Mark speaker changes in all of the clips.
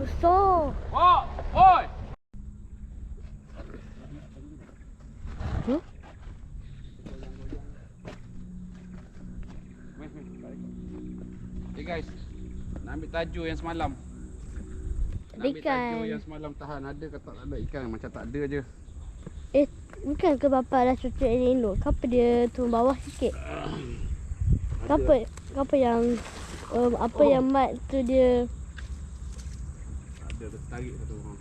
Speaker 1: Besar.
Speaker 2: Oh. Okay guys, nak ambil tajuk yang semalam. Nak ambil tajuk
Speaker 1: ikan.
Speaker 2: yang semalam tahan ada ke tak ada ikan macam tak ada je.
Speaker 1: Eh, bukan ke bapak dah cucuk yang elok? Kenapa dia turun bawah sikit? Kenapa? Kenapa yang um, apa
Speaker 2: Oh.
Speaker 1: yang mat tu dia
Speaker 2: Tak ada tarik satu. Ha.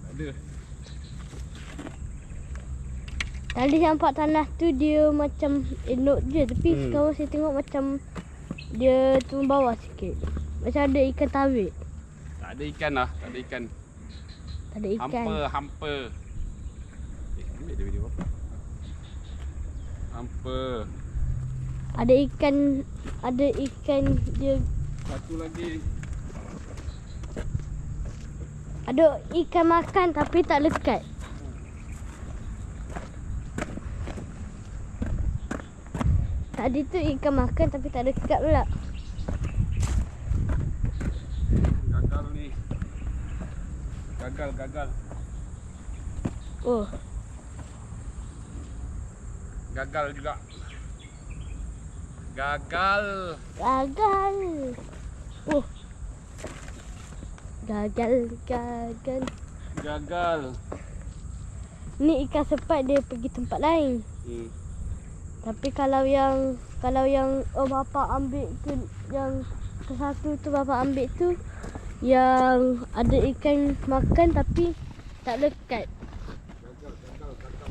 Speaker 2: Tak ada.
Speaker 1: Tadi nampak tanah tu dia macam elok je Tapi
Speaker 2: Hmm.
Speaker 1: hmm. sekarang saya tengok macam Dia turun bawah sikit Macam ada ikan tarik
Speaker 2: Tak ada ikan lah, tak ada ikan.
Speaker 1: Tak ada ikan
Speaker 2: Hampa, hampa. Eh, ambil dia video apa? Hampa.
Speaker 1: Ada ikan Ada ikan dia
Speaker 2: Satu lagi.
Speaker 1: Ada ikan makan tapi tak lekat Tadi tu ikan makan tapi tak lekat pula
Speaker 2: Gagal ni. Gagal, gagal.
Speaker 1: Oh
Speaker 2: Gagal juga. Gagal.
Speaker 1: Gagal Oh Gagal Gagal
Speaker 2: Gagal.
Speaker 1: Ni ikan sepat dia pergi tempat lain
Speaker 2: Hmm.
Speaker 1: Tapi kalau yang kalau yang oh bapa ambil tu yang ke satu tu bapa ambil tu yang ada ikan makan tapi tak lekat.
Speaker 2: Gagal, gagal, gagal.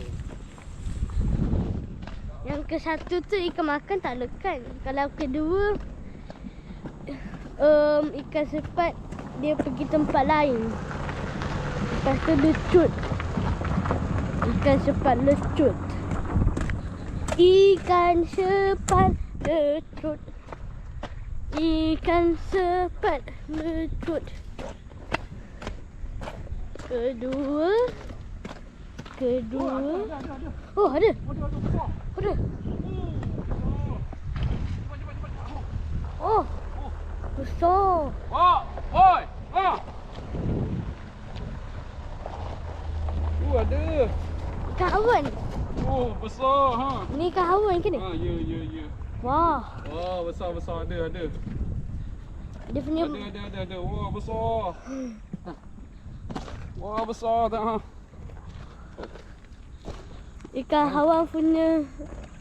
Speaker 1: Yang ke satu tu ikan makan tak lekat. Kalau kedua um, ikan sepat dia pergi tempat lain. Lepas tu lecut. Ikan sepat lecut. Ikan sepat lecut. Ikan sepat lecut. Kedua. Kedua. Oh, ada. Ada. Oh. Besar.
Speaker 2: Oh, ada.
Speaker 1: Ikan hawan.
Speaker 2: Oh, besar ha.
Speaker 1: Ni ikan hawan ke ni?
Speaker 2: Ha, ya, ya, ya.
Speaker 1: Wah.
Speaker 2: Oh, besar, besar ada, ada.
Speaker 1: Dia punya
Speaker 2: Ada, ada, ada, ada. Wah, besar. Wah, besar tak ha.
Speaker 1: ikan hawan punya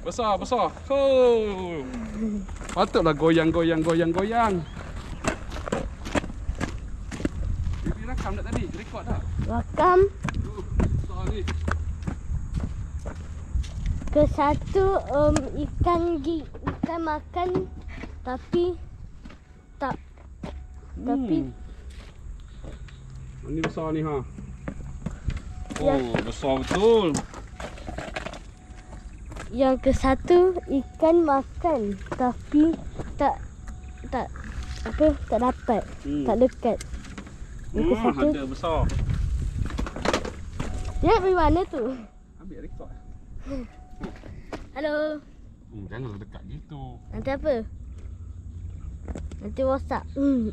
Speaker 2: Besar, besar. Oh. Patutlah goyang, goyang, goyang, goyang. Bibi rakam tak tadi? Rekod tak?
Speaker 1: rakam
Speaker 2: Oh, besar ni.
Speaker 1: Ke satu um, ikan gi, ikan makan tapi tak Tapi-
Speaker 2: Hmm. Ini besar ni ha.
Speaker 1: Ya.
Speaker 2: Oh, besar betul.
Speaker 1: yang ke satu ikan makan tapi tak tak apa tak dapat
Speaker 2: Hmm.
Speaker 1: tak dekat. Yang ke
Speaker 2: Hmm,
Speaker 1: satu
Speaker 2: ada besar.
Speaker 1: dia pergi mana tu?
Speaker 2: Ambil rekod.
Speaker 1: Halo.
Speaker 2: Hmm, janganlah dekat gitu.
Speaker 1: Nanti apa? Nanti WhatsApp. Hmm.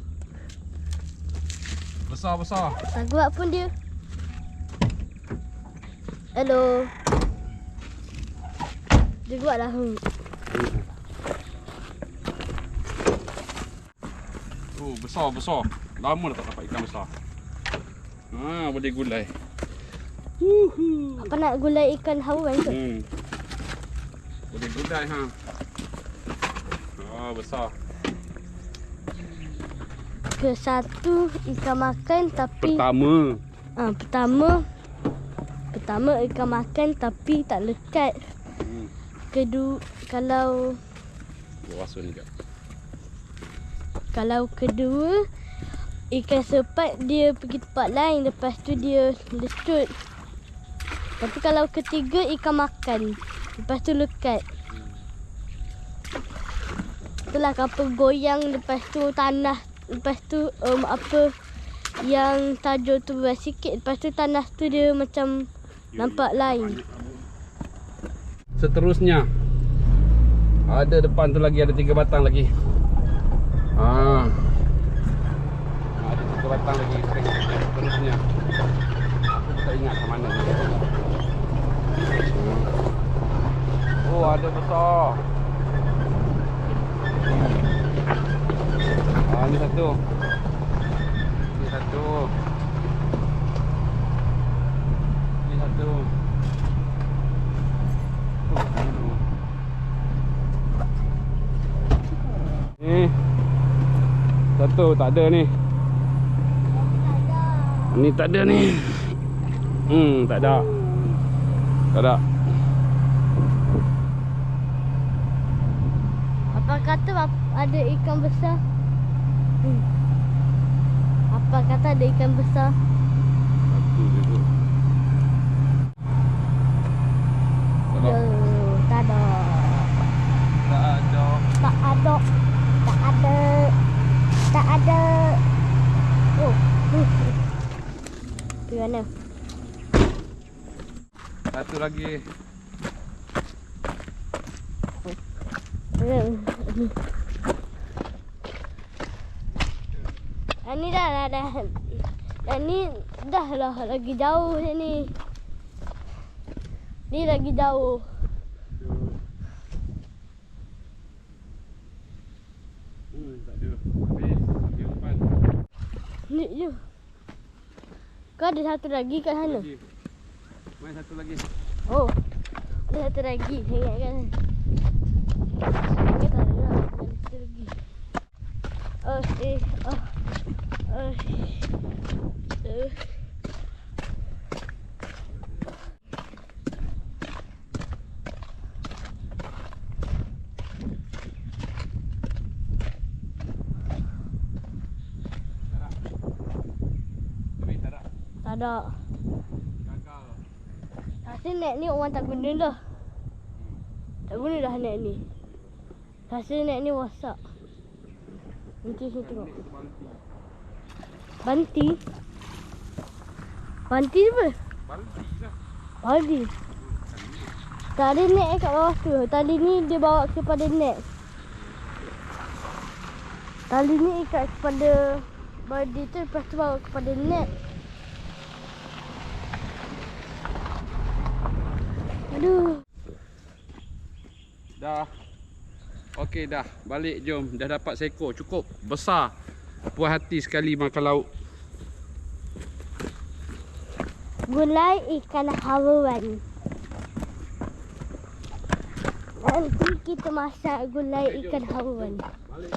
Speaker 2: Besar besar.
Speaker 1: Tak kuat pun dia. Hello. Dia buat lah. Hmm.
Speaker 2: Oh, besar besar. Lama dah tak dapat ikan besar. Ha, boleh gulai.
Speaker 1: Apa nak gulai ikan hawan tu?
Speaker 2: Hmm. Boleh gulai ha. Oh, besar.
Speaker 1: Ke satu ikan makan tapi
Speaker 2: Pertama.
Speaker 1: ah pertama pertama ikan makan tapi tak lekat.
Speaker 2: Hmm.
Speaker 1: Kedua kalau
Speaker 2: juga.
Speaker 1: kalau kedua ikan sepat dia pergi tempat lain lepas tu dia lecut. Tapi kalau ketiga ikan makan lepas tu lekat. Itulah kapal goyang lepas tu tanah lepas tu um, apa yang tajuk tu berat sikit lepas tu tanah tu dia macam nampak lain.
Speaker 2: Seterusnya ada depan tu lagi ada tiga batang lagi. Ha. Ada tiga batang lagi. Ada besar. Ah, ni satu. Ni satu. Ni satu. Ni. Satu tak ada ni. Ni tak ada ni. Hmm, tak ada. Tak ada.
Speaker 1: Apa kata ada ikan besar? Hmm. Apa kata ada ikan besar?
Speaker 2: Satu je tu. Tak ada.
Speaker 1: tak ada.
Speaker 2: Tak ada.
Speaker 1: Tak ada. Tak ada. Tak ada. Oh. Tu mana?
Speaker 2: Satu lagi.
Speaker 1: Hmm. Ah, ni dah dah dah. Dah ni dah lah lagi jauh ni. Ni lagi jauh. Ni je. Kau ada satu lagi kat sana.
Speaker 2: Main satu lagi.
Speaker 1: Oh. Ada satu lagi. Saya ingatkan. Ingat tak ada lah. Ada satu lagi. Oh, eh. Oh. Oh.
Speaker 2: Tak ada. Gagal.
Speaker 1: Rasa net ni orang tak guna dah. Tak guna dah net ni. Rasa net ni rosak. Nanti saya tengok. Banti. Banti apa?
Speaker 2: Balti lah.
Speaker 1: Banti. Tak ada net kat bawah tu. Tali ni dia bawa kepada net. Tali ni ikat kepada body tu lepas tu bawa kepada net. Aduh.
Speaker 2: Dah. Okey dah. Balik jom. Dah dapat seekor. Cukup. Besar. Puas hati sekali makan lauk.
Speaker 1: Gulai ikan haruan. Nanti kita masak gulai ikan haruan.
Speaker 2: Balik.